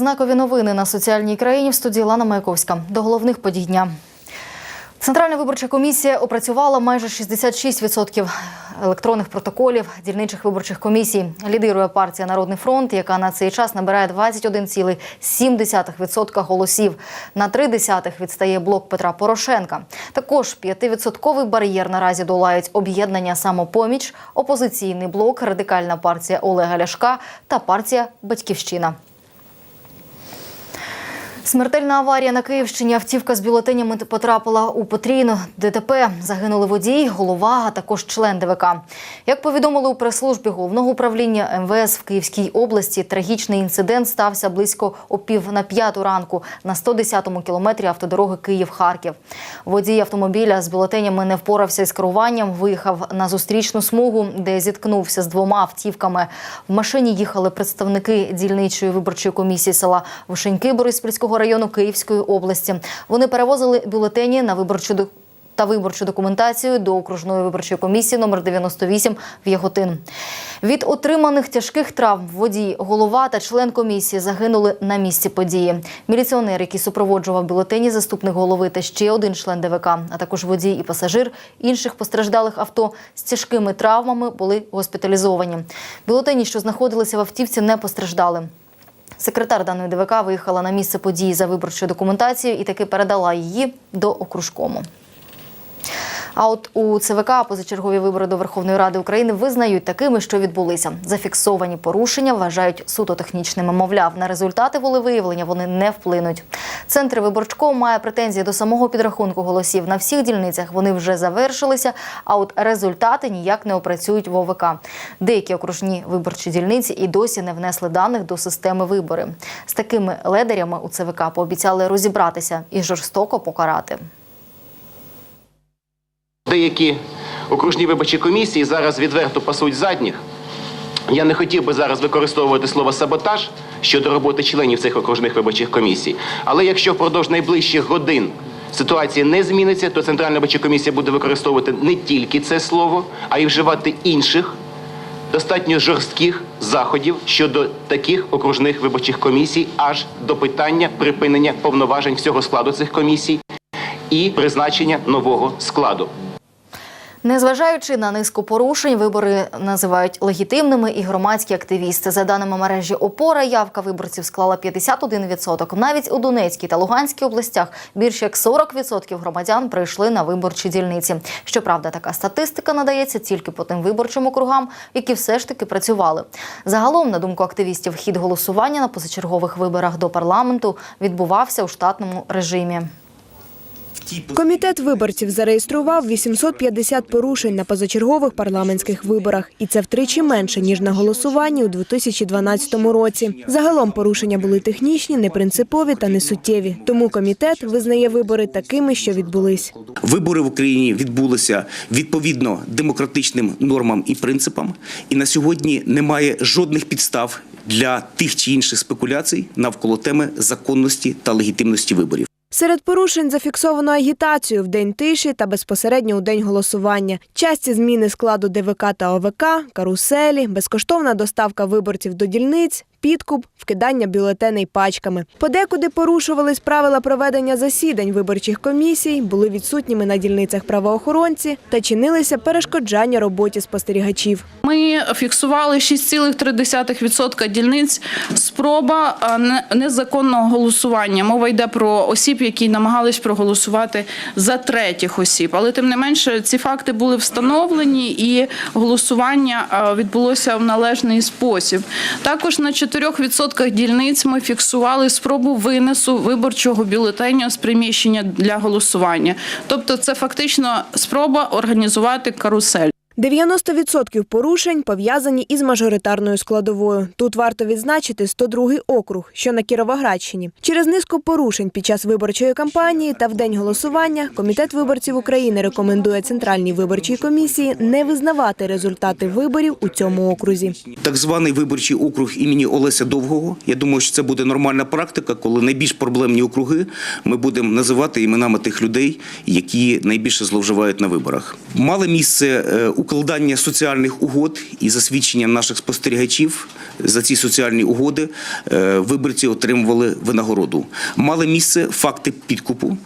Знакові новини на соціальній країні в студії Лана Маяковська. До головних подій дня. Центральна виборча комісія опрацювала майже 66% електронних протоколів дільничих виборчих комісій. Лідирує партія Народний фронт, яка на цей час набирає 21,7% голосів. На 0,3 відстає блок Петра Порошенка. Також 5% бар'єр наразі долають об'єднання самопоміч, опозиційний блок, радикальна партія Олега Ляшка та партія Батьківщина. Смертельна аварія на Київщині. Автівка з бюлетенями потрапила у потрійну ДТП. Загинули водій, голова, а також член ДВК. Як повідомили у прес-службі головного управління МВС в Київській області, трагічний інцидент стався близько о пів на п'яту ранку на 110-му кілометрі автодороги Київ-Харків. Водій автомобіля з бюлетенями не впорався із керуванням, виїхав на зустрічну смугу, де зіткнувся з двома автівками. В машині їхали представники дільничої виборчої комісії села Вишеньки Бориспільського району Київської області. Вони перевозили бюлетені на виборчу до- та виборчу документацію до окружної виборчої комісії номер 98 в Яготин. Від отриманих тяжких травм водій, голова та член комісії загинули на місці події. Міліціонер, який супроводжував бюлетені, заступник голови та ще один член ДВК, а також водій і пасажир інших постраждалих авто з тяжкими травмами були госпіталізовані. Бюлетені, що знаходилися в автівці, не постраждали. Секретар даної ДВК виїхала на місце події за виборчою документацією і таки передала її до окружкому. А от у ЦВК позачергові вибори до Верховної Ради України визнають такими, що відбулися. Зафіксовані порушення вважають суто технічними. Мовляв, на результати волевиявлення вони не вплинуть. Центр виборчком має претензії до самого підрахунку голосів на всіх дільницях. Вони вже завершилися. А от результати ніяк не опрацюють в ОВК. Деякі окружні виборчі дільниці і досі не внесли даних до системи вибори. З такими ледарями у ЦВК пообіцяли розібратися і жорстоко покарати. Деякі окружні виборчі комісії зараз відверто пасуть задніх. Я не хотів би зараз використовувати слово саботаж щодо роботи членів цих окружних виборчих комісій. Але якщо впродовж найближчих годин ситуація не зміниться, то Центральна виборча комісія буде використовувати не тільки це слово, а й вживати інших достатньо жорстких заходів щодо таких окружних виборчих комісій, аж до питання припинення повноважень всього складу цих комісій і призначення нового складу. Незважаючи на низку порушень, вибори називають легітимними і громадські активісти. За даними мережі ОПОРА, явка виборців склала 51%. Навіть у Донецькій та Луганській областях більше як 40% громадян прийшли на виборчі дільниці. Щоправда, така статистика надається тільки по тим виборчим округам, які все ж таки працювали. Загалом, на думку активістів, хід голосування на позачергових виборах до парламенту відбувався у штатному режимі. Комітет виборців зареєстрував 850 порушень на позачергових парламентських виборах, і це втричі менше ніж на голосуванні у 2012 році. Загалом порушення були технічні, непринципові та несуттєві. Тому комітет визнає вибори такими, що відбулись. Вибори в Україні відбулися відповідно демократичним нормам і принципам, і на сьогодні немає жодних підстав для тих чи інших спекуляцій навколо теми законності та легітимності виборів. Серед порушень зафіксовано агітацію в день тиші та безпосередньо у день голосування, часті зміни складу ДВК та ОВК, каруселі, безкоштовна доставка виборців до дільниць, підкуп, вкидання бюлетеней пачками. Подекуди порушувались правила проведення засідань виборчих комісій, були відсутніми на дільницях правоохоронці та чинилися перешкоджання роботі спостерігачів. Ми фіксували 6,3% дільниць спроба незаконного голосування. Мова йде про осіб, які намагались проголосувати за третіх осіб. Але тим не менше ці факти були встановлені і голосування відбулося в належний спосіб. Також на 4% дільниць ми фіксували спробу винесу виборчого бюлетеня з приміщення для голосування. Тобто, це фактично спроба організувати карусель. 90% порушень пов'язані із мажоритарною складовою. Тут варто відзначити 102-й округ, що на Кіровоградщині. Через низку порушень під час виборчої кампанії та в день голосування Комітет виборців України рекомендує Центральній виборчій комісії не визнавати результати виборів у цьому окрузі. Так званий виборчий округ імені Олеся Довгого. Я думаю, що це буде нормальна практика, коли найбільш проблемні округи ми будемо називати іменами тих людей, які найбільше зловживають на виборах. Мали місце е, укладання соціальних угод і засвідчення наших спостерігачів за ці соціальні угоди е, виборці отримували винагороду. Мали місце факти підкупу,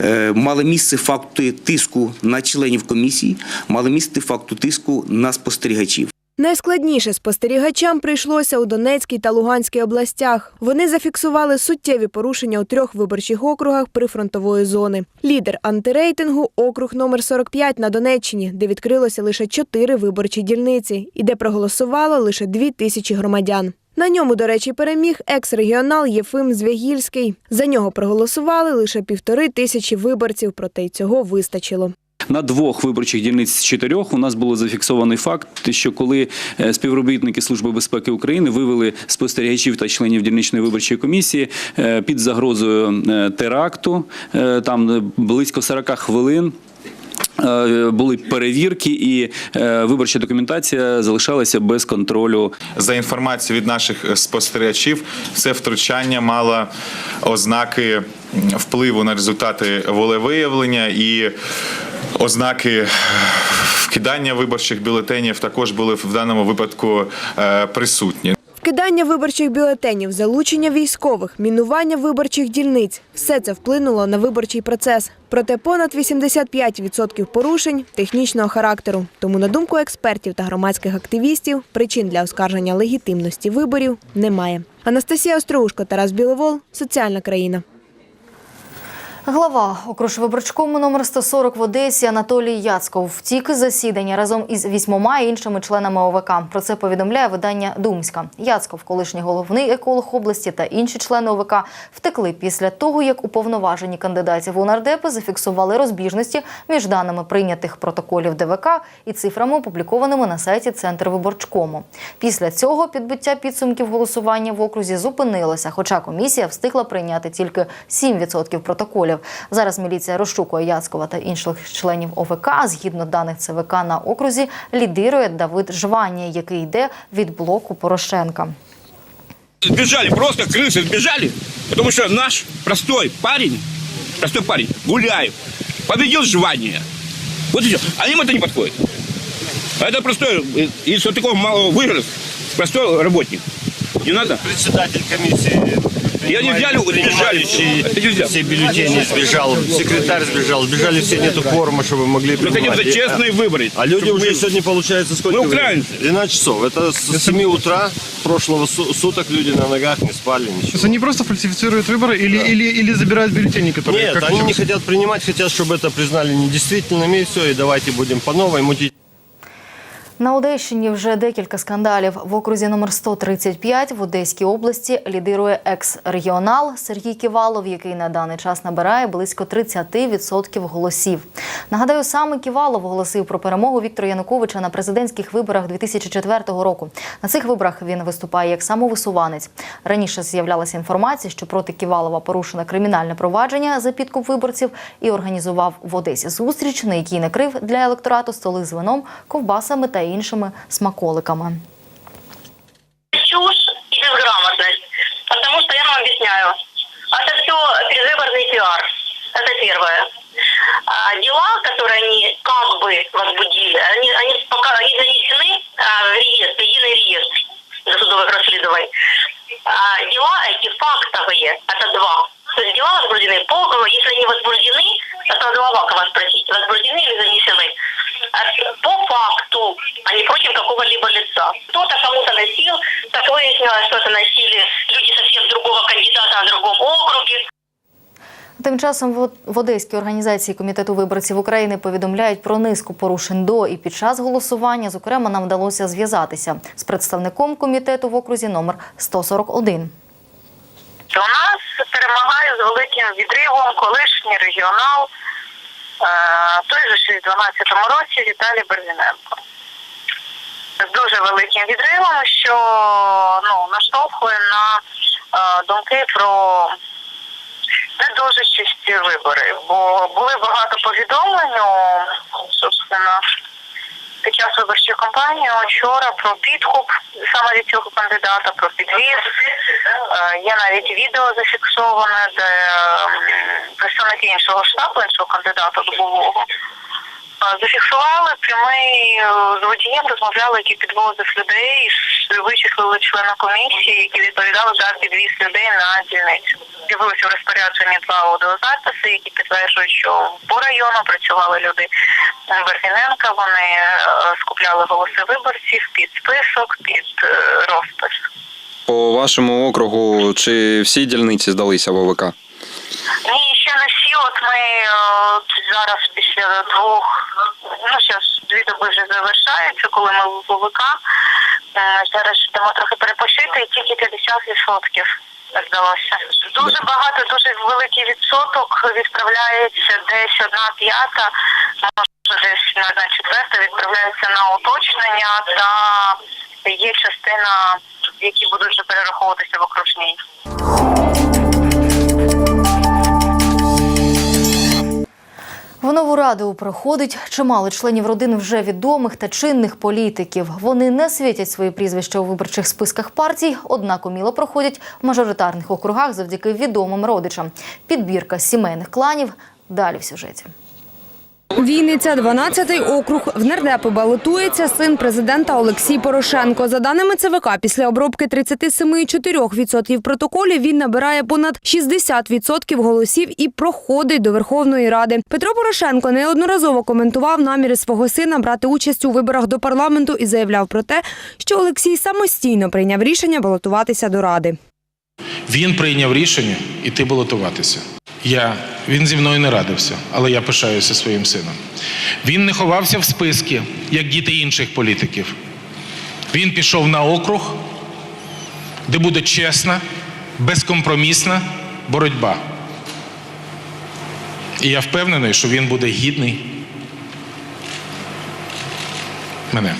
е, мали місце факти тиску на членів комісії, мали місце факту тиску на спостерігачів. Найскладніше спостерігачам прийшлося у Донецькій та Луганській областях. Вони зафіксували суттєві порушення у трьох виборчих округах прифронтової зони. Лідер антирейтингу округ номер 45 на Донеччині, де відкрилося лише чотири виборчі дільниці, і де проголосувало лише дві тисячі громадян. На ньому, до речі, переміг екс-регіонал Єфим Звягільський. За нього проголосували лише півтори тисячі виборців, проте й цього вистачило. На двох виборчих дільниць з чотирьох у нас було зафіксований факт, що коли е, співробітники Служби безпеки України вивели спостерігачів та членів дільничної виборчої комісії е, під загрозою е, теракту, там близько 40 хвилин. Були перевірки, і виборча документація залишалася без контролю За інформацією від наших спостерігачів, це втручання мало ознаки впливу на результати волевиявлення і ознаки вкидання виборчих бюлетенів також були в даному випадку е, присутні. Вкидання виборчих бюлетенів, залучення військових, мінування виборчих дільниць – все це вплинуло на виборчий процес. Проте понад 85% порушень технічного характеру. Тому, на думку експертів та громадських активістів, причин для оскарження легітимності виборів немає. Анастасія Остроушко, Тарас Біловол, Соціальна країна. Глава окружвиборчкому номер 140 в Одесі Анатолій Яцков втік із засідання разом із вісьмома іншими членами ОВК. Про це повідомляє видання Думська. Яцков, колишній головний еколог області та інші члени ОВК втекли після того, як уповноважені кандидатів у нардепи зафіксували розбіжності між даними прийнятих протоколів ДВК і цифрами, опублікованими на сайті Центр виборчкому. Після цього підбиття підсумків голосування в окрузі зупинилося, хоча комісія встигла прийняти тільки 7% протоколів Зараз міліція розшукує Яцкова та інших членів ОВК. Згідно даних ЦВК на окрузі, лідирує Давид Жванія, який йде від блоку Порошенка. Сбежали, просто крысы сбежали, потому что наш простой парень, простой парень, Гуляев, победил звание. Вот и все. А им это не подходит. А это простой, э, из вот такого малого вырос, простой работник. Не надо? Председатель комиссии. Я не взяли, Это нельзя. Все бюллетени сбежал, секретарь сбежал, сбежали все, нету кворума, чтобы могли Мы хотим принимать. за честные выборы. А люди уже сегодня, получается, сколько? Мы времени? украинцы. 12 часов. Это с 7 утра прошлого су- суток люди на ногах не спали, То есть ничего. они просто фальсифицируют выборы или, или, или забирают бюллетени, которые... Нет, они не хотят принимать, хотят, чтобы это признали недействительными и все, и давайте будем по новой мутить. На Одещині вже декілька скандалів. В окрузі номер 135 в Одеській області лідирує екс-регіонал Сергій Ківалов, який на даний час набирає близько 30% голосів. Нагадаю, саме Ківалов оголосив про перемогу Віктора Януковича на президентських виборах 2004 року. На цих виборах він виступає як самовисуванець. Раніше з'являлася інформація, що проти Ківалова порушено кримінальне провадження за підкуп виборців і організував в Одесі зустріч, на якій накрив для електорату столи з вином, ковбасами та іншими смаколиками. чушь и безграмотность. Потому что я вам объясняю. Это все предвыборный пиар. Это первое. А которые они как бы возбудили, они, они пока они занесены а, в реестр, единый реестр досудовых расследований. А дела эти фактовые, это два. То есть дела возбуждены по, если они возбуждены, это глава вас спросить, возбуждены или занесены. А По факту, а не против какого-либо лица. Кто-то кому-то носил, так выяснилось, что это носили люди совсем другого кандидата на другом округе. Тим часом в- Одеській організації комітету виборців України повідомляють про низку порушень до і під час голосування. Зокрема, нам вдалося зв'язатися з представником комітету в окрузі номер 141. У нас перемагає з великим відривом колишній регіонал, той же ще в 12-му році Віталій Бердіненко. З дуже великим відривом, що ну, наштовхує на е, думки про не дуже чисті вибори. Бо були багато повідомлень, собственно, під час виборчої кампанії вчора про підкуп саме від цього кандидата, про підвіз. Е, Є навіть відео зафіксоване, де представники іншого штабу, іншого кандидата добового, Зафіксували прямий е, з водієм, розмовляли, який підвозив людей, вичислили члена комісії, які відповідали за підвіз людей на дільницю. З'явилися в розпорядженні два аудіозаписи, які підтверджують, що по району працювали люди Бердіненка. Вони е, скупляли голоси виборців під список, під е, розпис. По вашому округу чи всі дільниці здалися в ОВК? Ні, ще не всі. От ми е, зараз після двох, ну зараз дві доби вже завершаються, коли ми в ВВК. Зараз йдемо трохи перепочити, і тільки 50% здалося. Дуже багато, дуже великий відсоток відправляється десь одна п'ята, може десь на одна четверта відправляється на уточнення та є частина, які будуть вже перераховуватися в окружній. В нову раду проходить чимало членів родин вже відомих та чинних політиків. Вони не світять свої прізвища у виборчих списках партій, однак уміло проходять в мажоритарних округах завдяки відомим родичам. Підбірка сімейних кланів далі в сюжеті. Вінниця, 12-й округ. В нардепи балотується син президента Олексій Порошенко. За даними ЦВК, після обробки 37,4% протоколів він набирає понад 60% голосів і проходить до Верховної Ради. Петро Порошенко неодноразово коментував наміри свого сина брати участь у виборах до парламенту і заявляв про те, що Олексій самостійно прийняв рішення балотуватися до ради. Він прийняв рішення іти балотуватися. Я, він зі мною не радився, але я пишаюся своїм сином. Він не ховався в списки, як діти інших політиків. Він пішов на округ, де буде чесна, безкомпромісна боротьба. І я впевнений, що він буде гідний мене.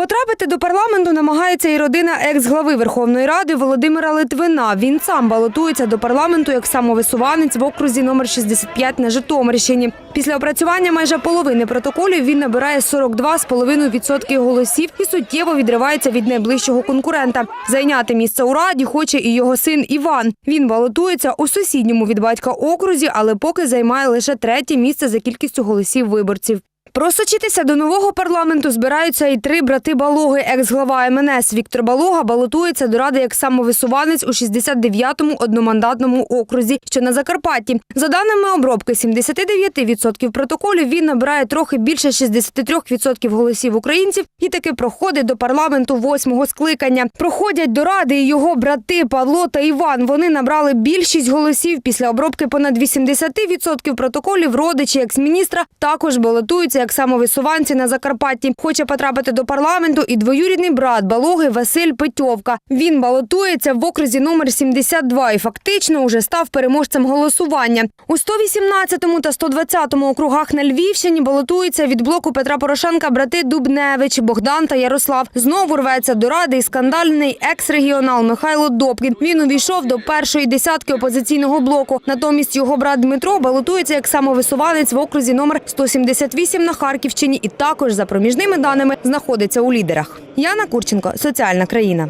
Потрапити до парламенту намагається і родина екс-глави Верховної Ради Володимира Литвина. Він сам балотується до парламенту як самовисуванець в окрузі номер 65 на Житомирщині. Після опрацювання майже половини протоколів він набирає 42,5% голосів і суттєво відривається від найближчого конкурента. Зайняти місце у раді хоче і його син Іван. Він балотується у сусідньому від батька окрузі, але поки займає лише третє місце за кількістю голосів виборців. Просочитися до нового парламенту збираються і три брати Балоги. Екс-глава МНС Віктор Балога балотується до ради як самовисуванець у 69-му одномандатному окрузі, що на Закарпатті. За даними обробки 79% протоколів, він набирає трохи більше 63% голосів українців і таки проходить до парламенту восьмого скликання. Проходять до ради і його брати Павло та Іван. Вони набрали більшість голосів після обробки понад 80% протоколів. Родичі екс-міністра також балотуються як самовисуванці на Закарпатті. Хоче потрапити до парламенту і двоюрідний брат Балоги Василь Петьовка. Він балотується в окрузі номер 72 і фактично уже став переможцем голосування. У 118 та 120 округах на Львівщині балотуються від блоку Петра Порошенка брати Дубневич, Богдан та Ярослав. Знову рветься до ради і скандальний екс-регіонал Михайло Добкін. Він увійшов до першої десятки опозиційного блоку. Натомість його брат Дмитро балотується як самовисуванець в окрузі номер 178 на Харківщині і також за проміжними даними знаходиться у лідерах. Яна Курченко, соціальна країна.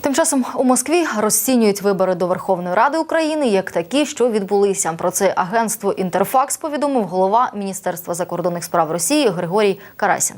Тим часом у Москві розцінюють вибори до Верховної Ради України як такі, що відбулися. Про це агентство Інтерфакс повідомив голова Міністерства закордонних справ Росії Григорій Карасін.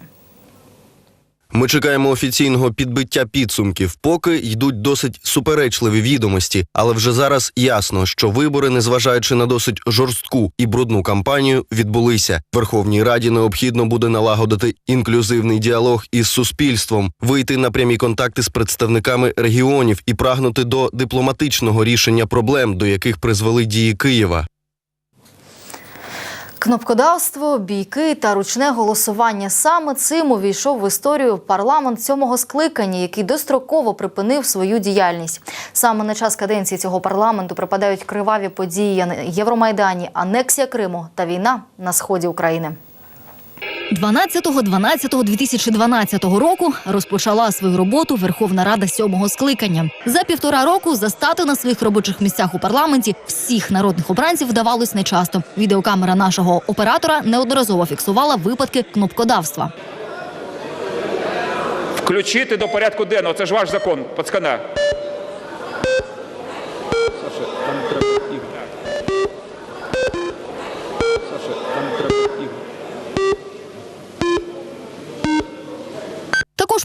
Ми чекаємо офіційного підбиття підсумків, поки йдуть досить суперечливі відомості, але вже зараз ясно, що вибори, незважаючи на досить жорстку і брудну кампанію, відбулися. Верховній Раді необхідно буде налагодити інклюзивний діалог із суспільством, вийти на прямі контакти з представниками регіонів і прагнути до дипломатичного рішення проблем, до яких призвели дії Києва. Кнопкодавство, бійки та ручне голосування саме цим увійшов в історію парламент сьомого скликання, який достроково припинив свою діяльність. Саме на час каденції цього парламенту припадають криваві події на Євромайдані, анексія Криму та війна на сході України. 12.12.2012 року розпочала свою роботу Верховна Рада сьомого скликання. За півтора року застати на своїх робочих місцях у парламенті всіх народних обранців вдавалось нечасто. Відеокамера нашого оператора неодноразово фіксувала випадки кнопкодавства. Включити до порядку денного. Це ж ваш закон, пацкана.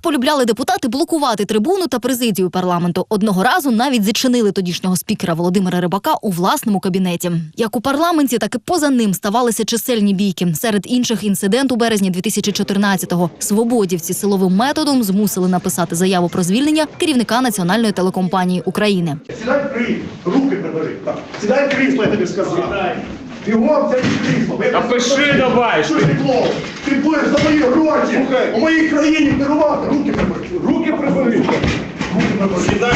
Полюбляли депутати блокувати трибуну та президію парламенту. Одного разу навіть зачинили тодішнього спікера Володимира Рибака у власному кабінеті. Як у парламенті, так і поза ним ставалися чисельні бійки. Серед інших інцидент у березні 2014-го свободівці силовим методом змусили написати заяву про звільнення керівника національної телекомпанії України. Сідай руки прибери. Сідай крісло, я тобі сказав. Бігом це крісло. Та пиши давай, Що ти? Ти будеш за мої гроші у моїй країні керувати. Руки прибери. Руки прибери. Руки прибери. Сідай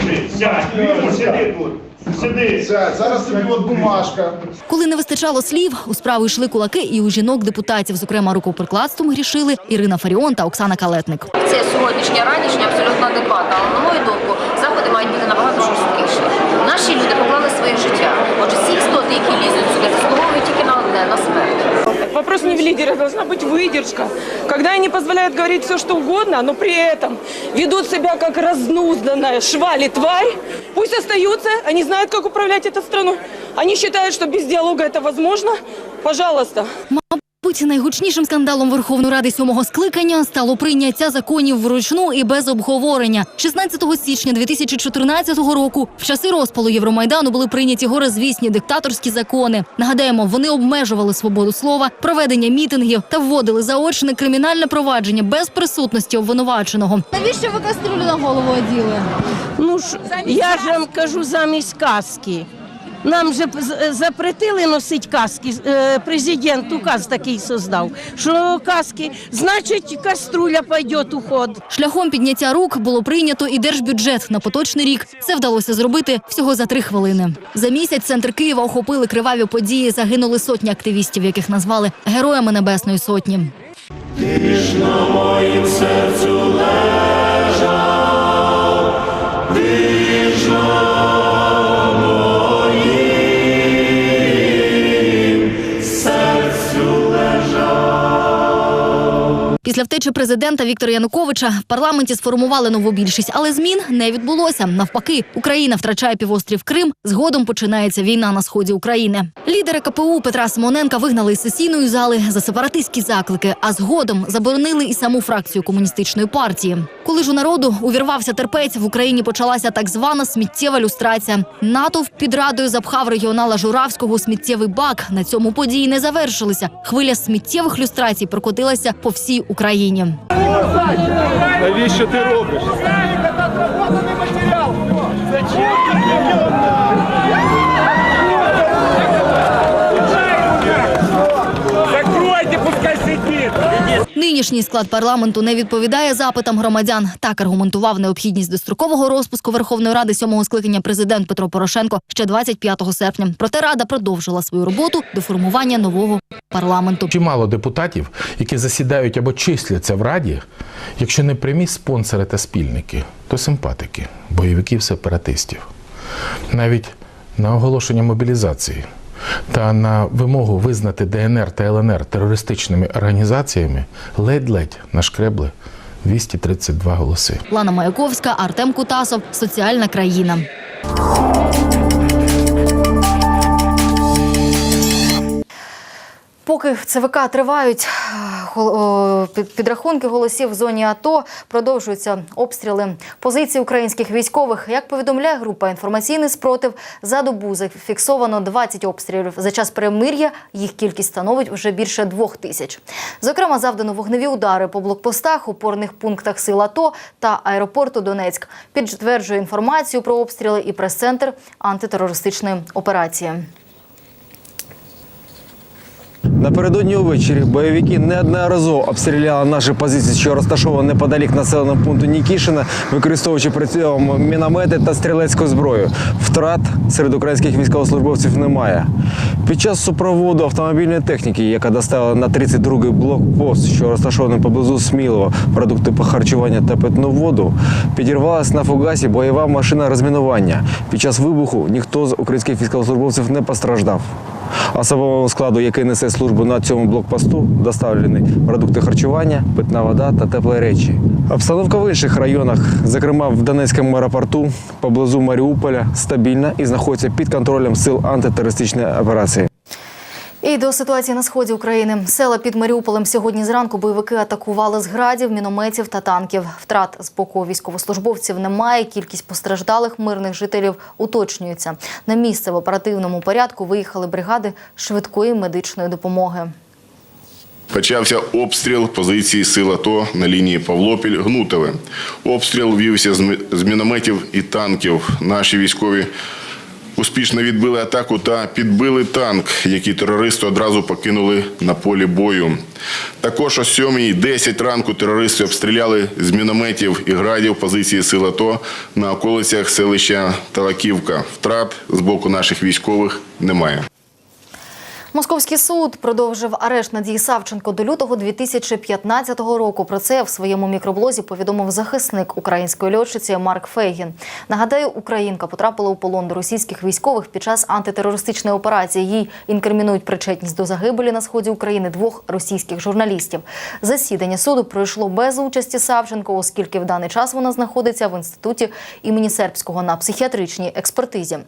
туди, сядь. Сиди тут. Сиди. Сядь. Зараз тобі от бумажка. Коли не вистачало слів, у справу йшли кулаки і у жінок-депутатів, зокрема рукоприкладством грішили Ірина Фаріон та Оксана Калетник. Це сьогоднішня ранішня абсолютно адекватна. Але на мою думку, заходи мають бути набагато жорсткіші. Наші люди поклали своє життя. Отже, ці істоти, які лізуть сюди, заслуговують тільки на одне на смерть. Вопрос не в лидерах, должна быть выдержка. Когда они позволяют говорить все, что угодно, но при этом ведут себя как разнузданная швали тварь, пусть остаются, они знают, как управлять этой страной. Они считают, что без диалога это возможно. Пожалуйста. Мабуть, найгучнішим скандалом Верховної Ради сьомого скликання стало прийняття законів вручну і без обговорення. 16 січня 2014 року, в часи розпалу Євромайдану, були прийняті горизвісні диктаторські закони. Нагадаємо, вони обмежували свободу слова, проведення мітингів та вводили заочне кримінальне провадження без присутності обвинуваченого. Навіщо ви кастрюлю на голову оділи? Ну ж, я ж вам кажу замість каски. Нам же з- запретили носити каски. Е, Президент указ такий создав, що каски, значить, каструля пойде у ход. Шляхом підняття рук було прийнято і держбюджет на поточний рік. Це вдалося зробити всього за три хвилини. За місяць центр Києва охопили криваві події. Загинули сотні активістів, яких назвали героями Небесної Сотні. Ти ж на моїм серцю лежав. Ти ж на Після втечі президента Віктора Януковича в парламенті сформували нову більшість, але змін не відбулося. Навпаки, Україна втрачає півострів Крим. Згодом починається війна на сході України. Лідери КПУ Петра Симоненка вигнали із сесійної зали за сепаратистські заклики, а згодом заборонили і саму фракцію комуністичної партії. Коли ж у народу увірвався терпець, в Україні почалася так звана сміттєва люстрація. Натовп під радою запхав регіонала Журавського сміттєвий бак. На цьому події не завершилися. Хвиля сміттєвих люстрацій прокотилася по всій Україні. Навіщо ти робиш? Закройте, Нинішній склад парламенту не відповідає запитам громадян. Так аргументував необхідність дострокового розпуску Верховної Ради сьомого скликання президент Петро Порошенко ще 25 серпня. Проте рада продовжила свою роботу до формування нового парламенту. Чимало депутатів, які засідають або числяться в раді, якщо не прямі спонсори та спільники, то симпатики, бойовиків сепаратистів. Навіть на оголошення мобілізації та на вимогу визнати ДНР та ЛНР терористичними організаціями ледь-ледь нашкребли 232 голоси. Лана Маяковська, Артем Кутасов, соціальна країна. Поки в ЦВК тривають підрахунки голосів в зоні АТО, продовжуються обстріли позицій українських військових. Як повідомляє група інформаційний спротив, за добу зафіксовано 20 обстрілів. За час перемир'я їх кількість становить вже більше двох тисяч. Зокрема, завдано вогневі удари по блокпостах, опорних пунктах сил АТО та аеропорту Донецьк. Підтверджує інформацію про обстріли і прес-центр антитерористичної операції. Напередодні увечері бойовики неодноразово обстріляли наші позиції, що розташовані неподалік населеного пункту Нікішина, використовуючи при цьому міномети та стрілецьку зброю. Втрат серед українських військовослужбовців немає. Під час супроводу автомобільної техніки, яка доставила на 32-й блокпост, що розташований поблизу Смілова, продукти по харчування та питну воду, підірвалась на фугасі бойова машина розмінування. Під час вибуху ніхто з українських військовослужбовців не постраждав. Особовому складу, який несе службу на цьому блокпосту, доставлені продукти харчування, питна вода та теплі речі. Обстановка в інших районах, зокрема в Донецькому аеропорту, поблизу Маріуполя, стабільна і знаходиться під контролем сил антитерористичної операції. І до ситуації на сході України. Села під Маріуполем сьогодні зранку бойовики атакували з градів, мінометів та танків. Втрат з боку військовослужбовців немає. Кількість постраждалих мирних жителів уточнюється. На місце в оперативному порядку виїхали бригади швидкої медичної допомоги. Почався обстріл позиції сил АТО на лінії Павлопіль-Гнутове. Обстріл вівся з мінометів і танків. Наші військові успішно відбили атаку та підбили танк, який терористи одразу покинули на полі бою. Також о 7.10 ранку терористи обстріляли з мінометів і градів позиції сил АТО на околицях селища Талаківка. Втрат з боку наших військових немає. Московський суд продовжив арешт Надії Савченко до лютого 2015 року. Про це в своєму мікроблозі повідомив захисник української льотчиці Марк Фейгін. Нагадаю, українка потрапила у полон до російських військових під час антитерористичної операції. Їй інкримінують причетність до загибелі на сході України двох російських журналістів. Засідання суду пройшло без участі Савченко, оскільки в даний час вона знаходиться в інституті імені Сербського на психіатричній експертизі.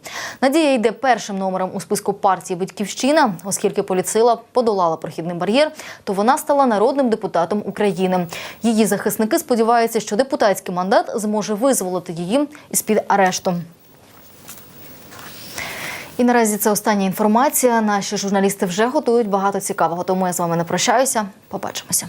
Надія йде першим номером у списку партії Батьківщина, оскільки поліцила подолала прохідний бар'єр, то вона стала народним депутатом України. Її захисники сподіваються, що депутатський мандат зможе визволити її із під арешту. І наразі це остання інформація. Наші журналісти вже готують багато цікавого. Тому я з вами не прощаюся. Побачимося.